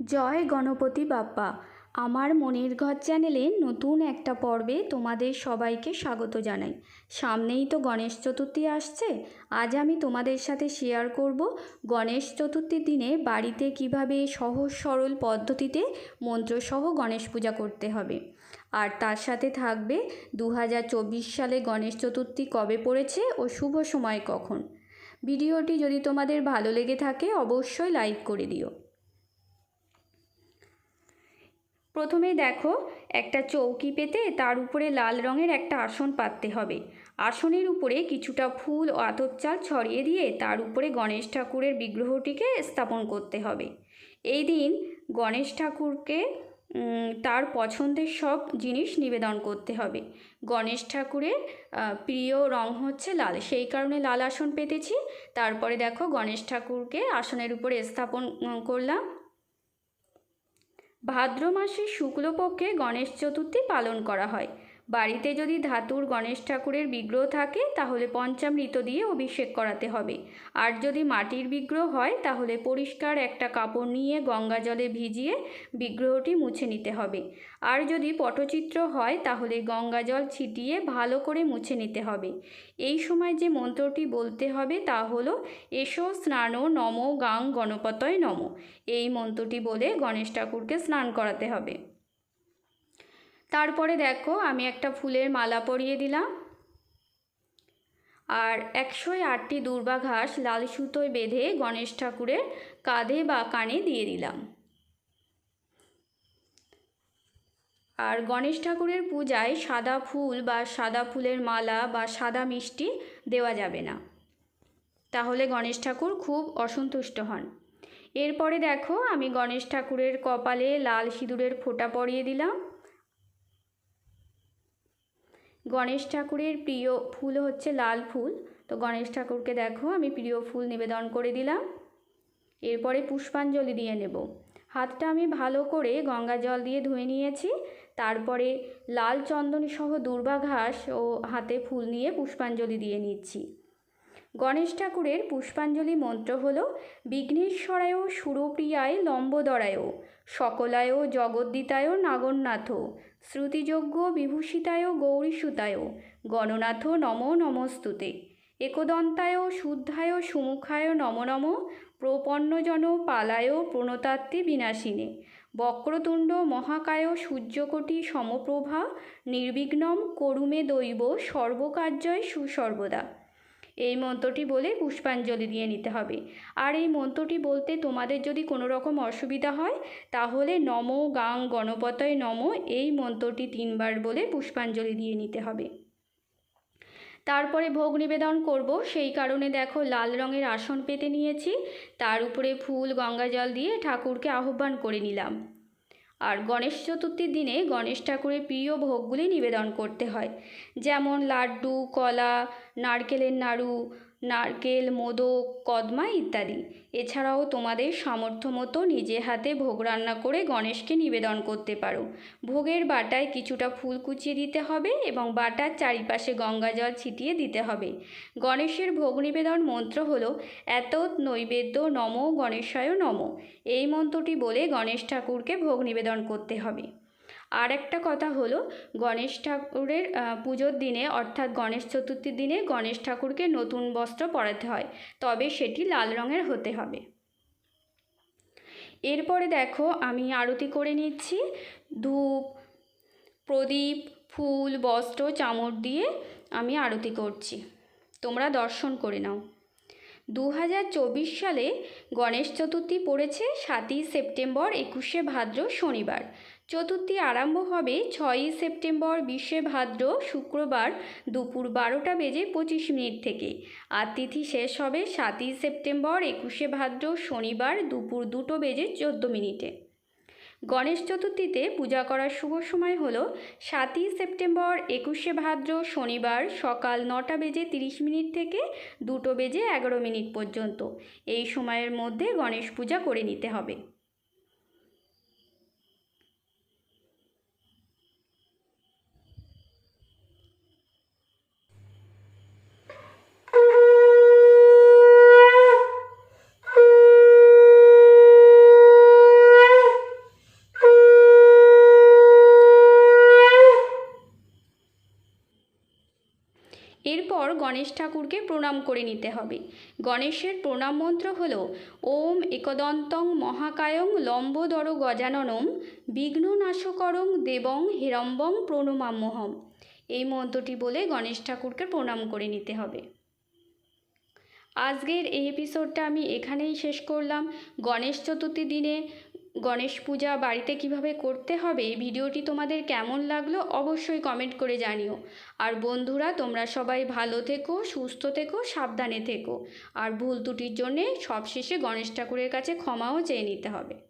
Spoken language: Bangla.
জয় গণপতি বাপ্পা। আমার মনের ঘর চ্যানেলে নতুন একটা পর্বে তোমাদের সবাইকে স্বাগত জানাই। সামনেই তো গণেশ চতুর্থী আসছে। আজ আমি তোমাদের সাথে শেয়ার করব গণেশ চতুর্থীর দিনে বাড়িতে কীভাবে সহজ সরল পদ্ধতিতে মন্ত্রসহ গণেশ পূজা করতে হবে। আর তার সাথে থাকবে দু হাজার চব্বিশ সালে গণেশ চতুর্থী কবে পড়েছে ও শুভ সময় কখন। ভিডিওটি যদি তোমাদের ভালো লেগে থাকে অবশ্যই লাইক করে দিও। প্রথমেই দেখো, একটা চৌকি পেতে তার উপরে লাল রঙের একটা আসন পাততে হবে। আসনের উপরে কিছুটা ফুল ও আতপ চাল ছড়িয়ে দিয়ে তার উপরে গণেশ ঠাকুরের বিগ্রহটিকে স্থাপন করতে হবে। এই দিন গণেশ ঠাকুরকে তার পছন্দের সব জিনিস নিবেদন করতে হবে। গণেশ ঠাকুরের প্রিয় রং হচ্ছে লাল। সেই কারণে লাল আসন পেতেছি। তারপরে দেখো, গণেশ ঠাকুরকে আসনের উপরে স্থাপন করলাম। ভাদ্র মাসের শুক্লপক্ষে গণেশ চতুর্থী পালন করা হয়। বাড়িতে যদি ধাতুর গণেশ ঠাকুরের বিগ্রহ থাকে, তাহলে পঞ্চামৃত দিয়ে অভিষেক করাতে হবে। আর যদি মাটির বিগ্রহ হয়, তাহলে পরিষ্কার একটা কাপড় নিয়ে গঙ্গা জলে ভিজিয়ে বিগ্রহটি মুছে নিতে হবে। আর যদি পটচিত্র হয়, তাহলে গঙ্গা জল ছিটিয়ে ভালো করে মুছে নিতে হবে। এই সময় যে মন্ত্রটি বলতে হবে, তা হলো, এসো স্নান নম গাং গণপতয় নম। এই মন্ত্রটি বলে গণেশ ঠাকুরকে স্নান করাতে হবে। তারপরে দেখো আমি একটা ফুলের মালা পরিয়ে দিলাম। আর একশোয় আটটি দুর্বা ঘাস লাল সুতোয় বেঁধে গণেশ ঠাকুরের কাঁধে বা কানে দিয়ে দিলাম। আর গণেশ ঠাকুরের পূজায় সাদা ফুল বা সাদা ফুলের মালা বা সাদা মিষ্টি দেওয়া যাবে না। তাহলে গণেশ ঠাকুর খুব অসন্তুষ্ট হন। এরপরে দেখো আমি গণেশ ঠাকুরের কপালে লাল সিঁদুরের ফোঁটা পরিয়ে দিলাম। গণেশ ঠাকুরের প্রিয় ফুল হচ্ছে লাল ফুল। তো গণেশ ঠাকুরকে দেখো, আমি প্রিয় ফুল নিবেদন করে দিলাম। এরপরে পুষ্পাঞ্জলি দিয়ে নেব। হাতটা আমি ভালো করে গঙ্গা জল দিয়ে ধুয়ে নিয়েছি। তারপরে লাল চন্দন সহ দুর্বা ঘাস ও হাতে ফুল নিয়ে পুষ্পাঞ্জলি দিয়ে নিচ্ছি। গণেশ ঠাকুরের পুষ্পাঞ্জলি মন্ত্র হল বিঘ্নেশ্বরায় সুরপ্রিয়ায় লম্বদরায় সকলায় জগদ্দিতায় নাগরনাথ শ্রুতিযোগ্য বিভূষিতায় গৌরীসুতায় গণনাথ নম নমস্তুতে একদন্তায় শুদ্ধায় সুমুখায় নম নম প্রপন্নজন পালায় প্রণতাত্মে বিনাশিনে, বক্রতুণ্ড মহাকায় সূর্যকোটি সমপ্রভা, নির্বিঘ্নম করুমে দৈব সর্বকার্যয় সুসর্বদা। এই মন্ত্রটি বলে পুষ্পাঞ্জলি দিয়ে নিতে হবে। আর এই মন্ত্রটি বলতে তোমাদের যদি কোনো রকম অসুবিধা হয়, তাহলে নম গাং গণপতয় নম এই মন্ত্রটি তিনবার বলে পুষ্পাঞ্জলি দিয়ে নিতে হবে। তারপরে ভোগ নিবেদন করব। সেই কারণে দেখো লাল রঙের আসন পেতে নিয়েছি। তার উপরে ফুল, গঙ্গা জল দিয়ে ঠাকুরকে আহ্বান করে নিলাম। আর গণেশ চতুর্থীর দিনে গণেশ ঠাকুরের প্রিয় ভোগগুলি নিবেদন করতে হয়। যেমন লাড্ডু, কলা, নারকেলের নাড়ু নারকেল, মোদক, কদমা ইত্যাদি। এছাড়াও তোমাদের সামর্থ্য মতো নিজে হাতে ভোগ রান্না করে গণেশকে নিবেদন করতে পারো। ভোগের বাটায় কিছুটা ফুল কুচিয়ে দিতে হবে এবং বাটার চারিপাশে গঙ্গা জল ছিটিয়ে দিতে হবে। গণেশের ভোগ নিবেদন মন্ত্র হল এত নৈবেদ্য নম গণেশায় নম। এই মন্ত্রটি বলে গণেশ ঠাকুরকে ভোগ নিবেদন করতে হবে। আর একটা কথা হলো, গণেশ ঠাকুরের পুজোর দিনে, অর্থাৎ গণেশ চতুর্থীর দিনে গণেশ ঠাকুরকে নতুন বস্ত্র পরাতে হয়, তবে সেটি লাল রঙের হতে হবে। এরপরে দেখো, আমি আরতি করে নিচ্ছি। ধূপ, প্রদীপ, ফুল, বস্ত্র চামড় দিয়ে আমি আরতি করছি। তোমরা দর্শন করে নাও। দু হাজার চব্বিশ সালে গণেশ চতুর্থী পড়েছে সাতই সেপ্টেম্বর, একুশে ভাদ্র, শনিবার। চতুর্থী আরম্ভ হবে ছয়ই সেপ্টেম্বর বিশে ভাদ্র শুক্রবার দুপুর বারোটা বেজে পঁচিশ মিনিট থেকে। আর তিথি শেষ হবে সাতই সেপ্টেম্বর একুশে ভাদ্র শনিবার দুপুর দুটো বেজে চোদ্দ মিনিটে। গণেশ চতুর্থীতে পূজা করার শুভ সময় হল সাতই সেপ্টেম্বর একুশে ভাদ্র শনিবার সকাল নটা বেজে তিরিশ মিনিট থেকে দুটো বেজে এগারো মিনিট পর্যন্ত। এই সময়ের মধ্যে গণেশ পূজা করে নিতে হবে। গণেশ ঠাকুরকে প্রণাম করে নিতে হবে। গণেশের প্রণাম মন্ত্র হল, ওম একদন্তং মহাকায়ং লম্বদর গজাননম বিঘ্ননাশকরং দেবং হিরম্বং প্রণমাম্যহম এই মন্ত্রটি বলে গণেশ ঠাকুরকে প্রণাম করে নিতে হবে। আজকের এই এপিসোডটা আমি এখানেই শেষ করলাম। গণেশ চতুর্থী দিনে গণেশ পূজা বাড়িতে কীভাবে করতে হবে ভিডিওটি তোমাদের কেমন লাগল অবশ্যই কমেন্ট করে জানিও। আর বন্ধুরা, তোমরা সবাই ভালো থেকো, সুস্থ থেকো, সাবধানে থেকো। আর ভুল ত্রুটির জন্যে সবশেষে গণেশ ঠাকুরের কাছে ক্ষমাও চেয়ে নিতে হবে।